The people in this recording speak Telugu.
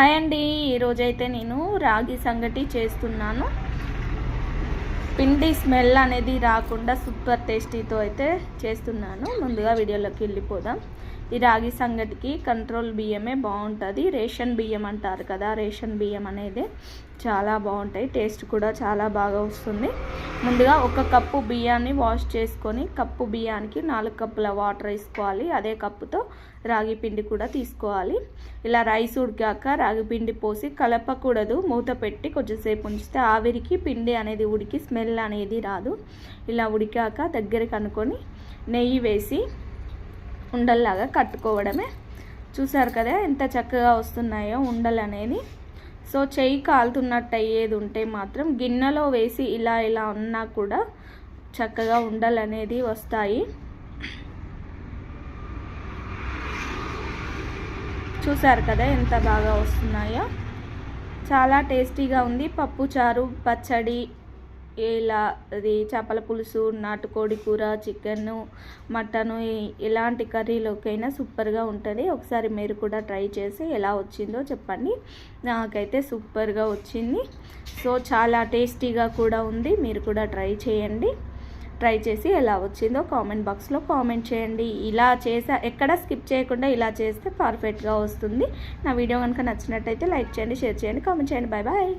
హాయ్ అండి. ఈరోజైతే నేను రాగి సంగటి చేస్తున్నాను. పిండి స్మెల్ అనేది రాకుండా సూపర్ టేస్టీతో అయితే చేస్తున్నాను. ముందుగా వీడియోలోకి వెళ్ళిపోదాం. ఈ రాగి సంగటికి కంట్రోల్ బియ్యమే బాగుంటుంది. రేషన్ బియ్యం అంటారు కదా రేషన్ బియ్యం అనేది చాలా బాగుంటాయి. టేస్ట్ కూడా చాలా బాగా వస్తుంది. ముందుగా ఒక కప్పు బియ్యాన్ని వాష్ చేసుకొని కప్పు బియ్యానికి నాలుగు కప్పుల వాటర్ వేసుకోవాలి. అదే కప్పుతో రాగి పిండి కూడా తీసుకోవాలి. ఇలా రైస్ ఉడికాక రాగి పిండి పోసి కలపకూడదు. మూత పెట్టి కొంచెంసేపు ఉంచితే ఆవిరికి పిండి అనేది ఉడికి స్మెల్ అనేది రాదు. ఇలా ఉడికాక దగ్గర కనుకొని నెయ్యి వేసి ఉండల్లాగా కట్టుకోవడమే. చూసారు కదా ఎంత చక్కగా వస్తున్నాయో ఉండలు అనేది సో చెయ్యి కాలుతున్నట్టు అయ్యేది ఉంటే మాత్రం గిన్నెలో వేసి ఇలా ఇలా ఉన్నా కూడా చక్కగా ఉండలు అనేది వస్తాయి. చూసారు కదా ఎంత బాగా వస్తున్నాయో. చాలా టేస్టీగా ఉంది. పప్పు చారు పచ్చడి ఇలా అది చేపల పులుసు నాటుకోడి కూర చికెన్ మటను ఎలాంటి కర్రీలోకైనా సూపర్గా ఉంటుంది. ఒకసారి మీరు కూడా ట్రై చేసి ఎలా వచ్చిందో చెప్పండి. నాకైతే సూపర్గా వచ్చింది. సో చాలా టేస్టీగా కూడా ఉంది. మీరు కూడా ట్రై చేయండి. ట్రై చేసి ఎలా వచ్చిందో కామెంట్ బాక్స్లో కామెంట్ చేయండి. ఇలా చేసా ఎక్కడ స్కిప్ చేయకుండా ఇలా చేస్తే పర్ఫెక్ట్గా వస్తుంది. నా వీడియో కనుక నచ్చినట్టయితే లైక్ చేయండి షేర్ చేయండి కామెంట్ చేయండి. Bye bye